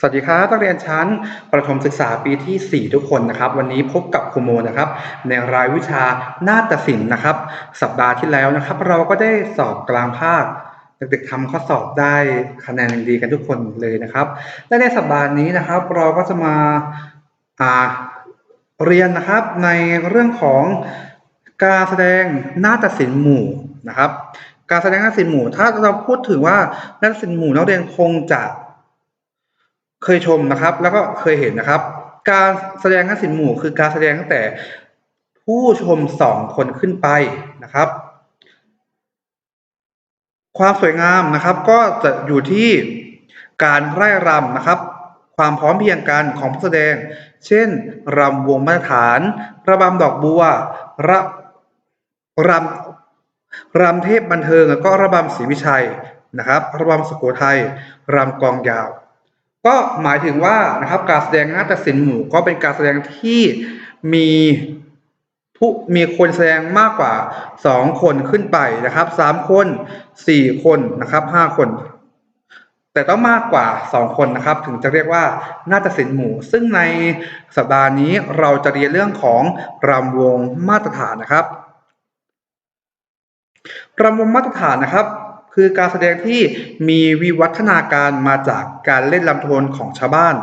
สวัสดีครับนักเรียนชั้นประถมศึกษาปีที่ 4 ทุกคนนะครับ วันนี้พบกับครูโมนะครับ ในรายวิชานาฏศิลป์นะครับ สัปดาห์ที่แล้วนะครับ เราก็ได้สอบกลางภาคเด็กๆทำข้อสอบได้คะแนนดีกันทุกคนเลยนะครับและในสัปดาห์นี้นะครับ เราก็จะมาาเรียนนะครับในเรื่องของการแสดงนาฏศิลป์หมู่นะครับ การแสดงนาฏศิลป์หมู่ ถ้าเราพูดถึงว่านาฏศิลป์หมู่นักเรียนคงจะ เคยชมนะครับ แล้วก็เคยเห็นนะครับ การแสดงนักศิลป์หมู่คือการแสดงตั้งแต่ผู้ชมสองคนขึ้นไปนะครับ ความสวยงามนะครับ ก็จะอยู่ที่การไร่รำนะครับ ความพร้อมเพรียงกันของผู้แสดง เช่นรำวงมาตรฐาน ระบำดอกบัวระรำรำเทพบันเทิงแล้วก็ระบำศรีวิชัยนะครับ ระบำสุโขทัยรำกองยาว ก็หมายถึงว่านะครับการแสดงนาฏศิลป์หมู่ก็เป็นการแสดงที่มีผู้มีคนแสดงมากกว่าสองคนขึ้นไปนะครับสามคนสี่คนนะครับห้าคน แต่ต้องมากกว่าสองคนนะครับ ถึงจะเรียกว่านาฏศิลป์หมู่ ซึ่งในสัปดาห์นี้เราจะเรียนเรื่องของรำวงมาตรฐานนะครับรำวงมาตรฐานนะครับ คือการแสดงที่มีวิวัฒนาการมาจากการเล่นลำโทนของชาวบ้าน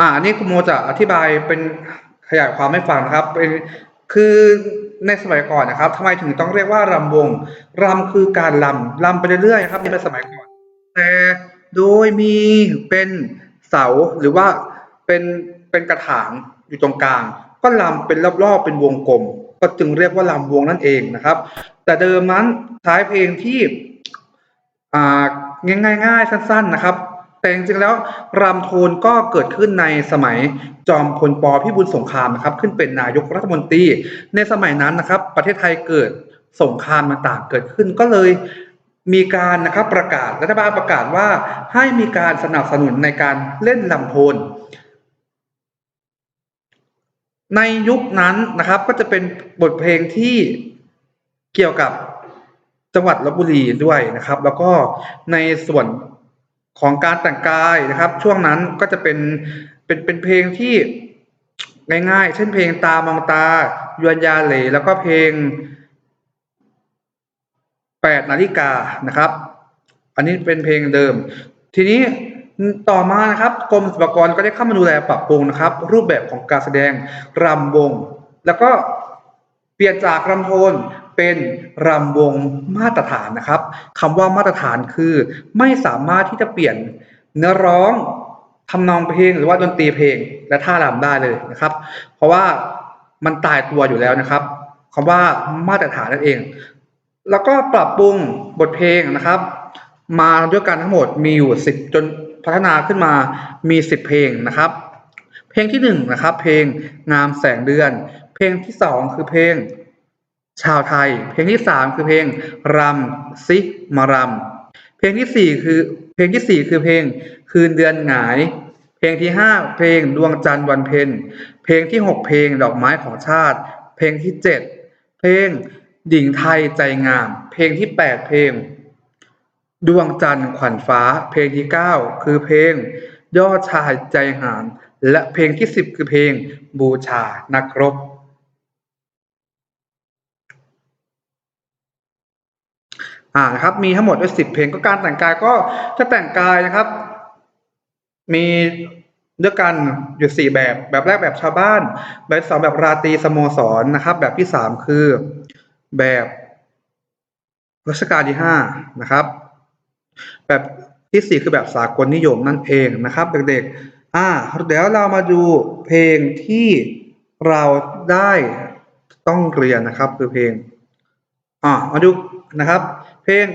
อ่านนี้คุณโมจะอธิบายเป็นขยายความให้ฟังนะครับ เป็นคือในสมัยก่อนนะครับทำไมถึงต้องเรียกว่ารำวงรำคือการลำลำไปเรื่อยๆนะครับในสมัยก่อน แต่โดยมีเป็นเสาหรือว่าเป็นเป็นกระถางอยู่ตรงกลาง ก็ลำเป็นรอบๆเป็นวงกลม ก็จึงเรียกว่าลำวงนั่นเองนะครับ แต่เดิมนั้นใช้เพลงที่ง่ายๆ สั้น ๆนะครับ แต่จริงๆแล้วรำโทนก็เกิดขึ้นในสมัยจอมพลปพิบูลสงครามนะครับ ขึ้นเป็นนายกรัฐมนตรี ในสมัยนั้นนะครับ ประเทศไทยเกิดสงครามต่างๆเกิดขึ้นก็เลยมีการนะครับประกาศรัฐบาลประกาศว่าให้มีการสนับสนุนในการเล่นลำโพนในยุคนั้นนะครับก็จะเป็นบทเพลงที่ เกี่ยวกับจังหวัดลบบุรีด้วยนะครับ แล้วก็ในส่วนของการแต่งกายนะครับ ช่วงนั้นก็จะเป็นเป็นเป็นเพลงที่ง่ายๆ เช่นเพลงตามองตายวนยาเหลแล้วก็เพลงแปดนาฬิกานะครับ อันนี้เป็นเพลงเดิม ทีนี้ต่อมานะครับกรมศิลปากรก็ได้เข้ามาดูแลปรับปรุงนะครับ รูปแบบของการแสดงรำวง แล้วก็เปลี่ยนจากรำโทน เป็นรำวงมาตรฐานนะครับคำว่ามาตรฐานคือ ไม่สามารถที่จะเปลี่ยนเนื้อร้องทำนองเพลงหรือว่าดนตรีเพลงและท่ารำได้เลยนะครับ เพราะว่ามันตายตัวอยู่แล้วนะครับคำว่ามาตรฐานนั่นเอง แล้วก็ปรับปรุงบทเพลงนะครับ มาด้วยกันทั้งหมดมีอยู่สิบจนพัฒนาขึ้นมามีสิบเพลงนะครับ เพลงที่หนึ่งนะครับ เพลงงามแสงเดือน เพลงที่สองคือเพลง ชาวไทย เพลงที่สามคือเพลงรำซิมารำเพลงที่สี่คือเพลงที่สี่คือเพลงคืนเดือนหงาย เพลงที่ห้าเพลงดวงจันทร์วันเพ็ญเพลงที่หกเพลงดอกไม้ของชาติ เพลงที่เจ็ดเพลงดิ่งไทยใจงาม เพลงที่แปดเพลง ดวงจันทร์ขวัญฟ้า เพลงที่เก้าคือเพลงยอดชายใจหานและเพลงที่สิบคือเพลงบูชานักรบ อ่านะครับมีทั้งหมดด้วยสิบเพลงก็การแต่งกายก็ถ้าแต่งกายนะครับ มีด้วยกันอยู่สี่แบบแบบแรกแบบชาวบ้าน แบบสองแบบราตรีสโมสรนะครับ แบบที่สามคือแบบรัชกาลที่ห้านะครับ แบบที่สี่คือแบบสากลนิยมนั่นเองนะครับ เด็กๆอ่าเดี๋ยวเรามาดูเพลงที่เราได้ต้องเรียนนะครับ คือเพลงอ่ามาดูนะครับ เพลง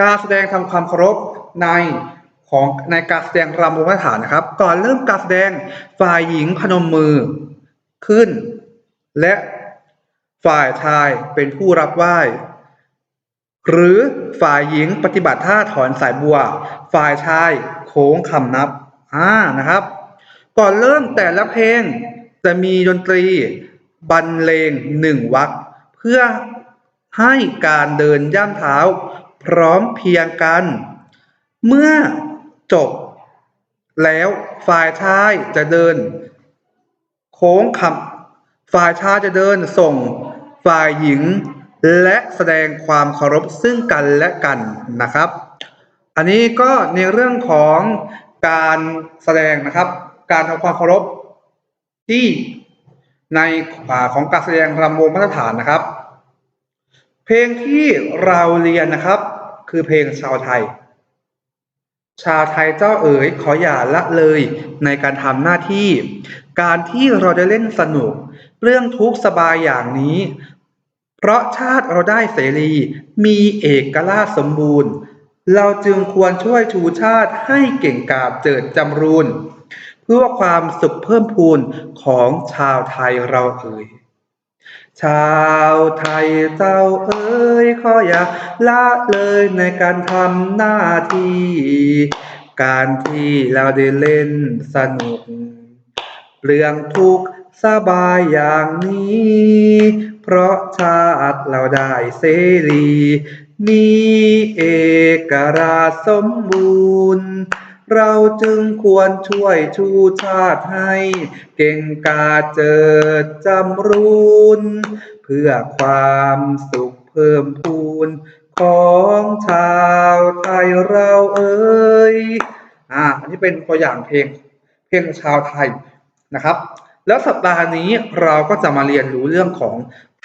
การแสดงทำความเคารพในของในการแสดงรำวงมาตรฐานนะครับ ก่อนเริ่มการแสดงฝ่ายหญิงพนมมือขึ้น และฝ่ายชายเป็นผู้รับไหว้หรือฝ่ายหญิงปฏิบัติท่าถอนสายบัว ฝ่ายชายโค้งคำนับอ่านะครับ ก่อนเริ่มแต่ละเพลงจะมีดนตรีบรรเลงหนึ่งวรรคเพื่อ ให้การเดินย่ำเท้าพร้อมเพียงกัน เมื่อจบ แล้วฝ่ายชายจะเดิน โค้งคำฝ่ายชายจะเดินส่งฝ่ายหญิง และแสดงความเคารพซึ่งกันและกันนะครับ อันนี้ก็ในเรื่องของการแสดงนะครับ การทำความเคารพที่ในอาของการแสดงรำวงมาตรฐานนะครับ เพลงที่เราเรียนนะครับ คือเพลงชาวไทย ชาวไทยเจ้าเอ๋ยขออย่าละเลยในการทำหน้าที่ การที่เราจะเล่นสนุก เรื่องทุกสบายอย่างนี้ เพราะชาติเราได้เสรี มีเอกราชสมบูรณ์ เราจึงควรช่วยชูชาติให้เก่งกาจเจิดจำรูนเพื่อความสุขเพิ่มพูนของชาวไทยเราเอ่ย ชาวไทยเจ้าเอ๋ยขออย่าละเลยในการทำหน้าที่ การที่เราได้เล่นสนุก เรื่องทุกสบายอย่างนี้ เพราะชาติเราได้เสรีมีเอกราชสมบูรณ์ เราจึงควรช่วยชูชาติให้ เก่งกาจเจิดจำรูน เพื่อความสุขเพิ่มพูน ของชาวไทยเราเอ่ยอ่าอันนี้เป็นตัวอย่างเพลง เพลงชาวไทยนะครับ แล้วสัปดาห์นี้เราก็จะมาเรียนรู้เรื่องของ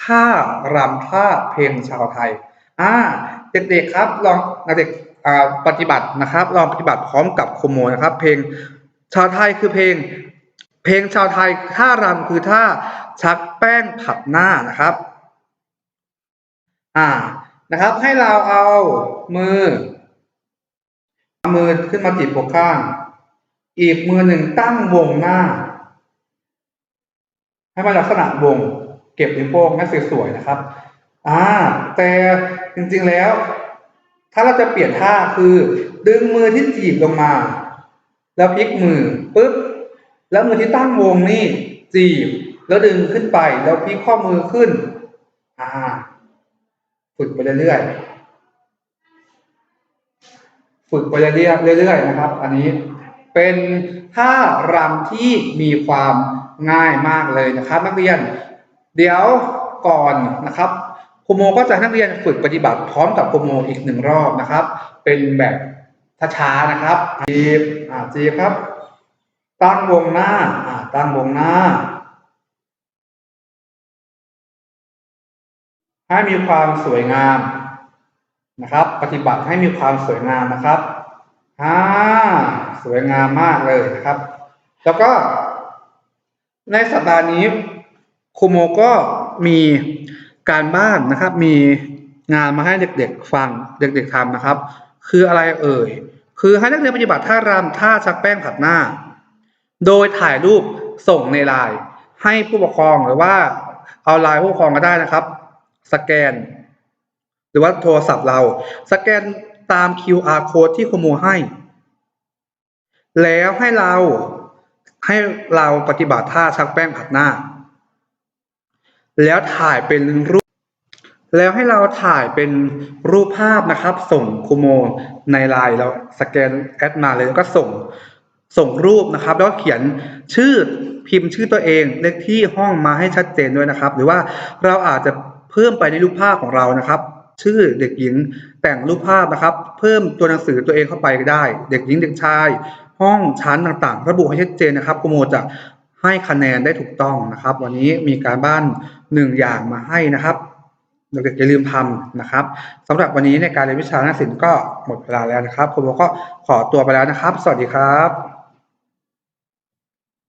ท่ารำท่าเพลงชาวไทยอ่าเด็กๆครับลองเด็ก ปฏิบัตินะครับ ลองปฏิบัติพร้อมกับโคโมนะครับ เพลงชาวไทยคือเพลง เพลงชาวไทยท่ารำคือท่าชักแป้งผัดหน้านะครับ อ่านะครับ ให้เราเอามือเอามือขึ้นมาจีบอกข้าง อีกมือหนึ่งตั้งวงหน้า ให้มันลักษณะวง เก็บนิ้วโป้งให้สวยๆนะครับ อ่า แต่จริงๆแล้ว ถ้าเราจะเปลี่ยนท่าคือ ดึงมือที่จีบลงมา แล้วพลิกมือปุ๊บแล้วมือที่ตั้งวงนี่จีบ แล้วดึงขึ้นไป แล้วพลิกข้อมือขึ้น อ่า ฝึกไปเรื่อยๆฝึกไปเรื่อยๆเรื่อยๆนะครับ อันนี้เป็นท่ารำที่มีความง่ายมากเลยนะครับ นักเรียน เดี๋ยวก่อนนะครับ รูโมก็จะให้นักเรียนฝึกปฏิบัติพร้อมกับครูโมอีกหนึ่งรอบนะครับ เป็นแบบช้าๆนะครับจีบอ่าจีบครับ ตั้งวงหน้าอ่าตั้งวงหน้า ให้มีความสวยงามนะครับ ปฏิบัติให้มีความสวยงามนะครับอ่าสวยงามมากเลยนะครับ แล้วก็ในสัปดาห์นี้ครูโมก็มี การบ้านนะครับมีงานมาให้เด็กๆฟังเด็กๆทำนะครับ คืออะไรเอ่ย คือให้นักเรียนปฏิบัติท่ารำท่าชักแป้งผัดหน้า โดยถ่ายรูปส่งในไลน์ให้ผู้ปกครองหรือว่าเอาไลน์ผู้ปกครองก็ได้นะครับ สแกน หรือว่าโทรศัพท์เรา สแกนตาม QR code ที่ครูให้ แล้วให้เราให้เราปฏิบัติท่าชักแป้งผัดหน้า แล้วถ่ายเป็นรูป แล้วให้เราถ่ายเป็นรูปภาพนะครับ ส่งคูโมในไลน์เราสแกนแอดมาเลยแล้วก็ส่งส่งรูปนะครับ แล้วเขียนชื่อพิมพ์ชื่อตัวเองเลขที่ห้องมาให้ชัดเจนด้วยนะครับ หรือว่าเราอาจจะเพิ่มไปในรูปภาพของเรานะครับ ชื่อเด็กหญิงแต่งรูปภาพนะครับ เพิ่มตัวหนังสือตัวเองเข้าไปก็ได้ เด็กหญิงเด็กชาย ห้องชั้นต่างๆ ระบุให้ชัดเจนนะครับครูโมจะ ให้คะแนนได้ถูกต้องนะครับ วันนี้มีการบ้านหนึ่งอย่างมาให้นะครับเด็กๆอย่าลืมทำนะครับสำหรับวันนี้ในการเรียนวิชาหน้าศิลป์ก็หมดเวลาแล้วนะครับครูโมก็ขอตัวไปแล้วนะครับ สวัสดีครับ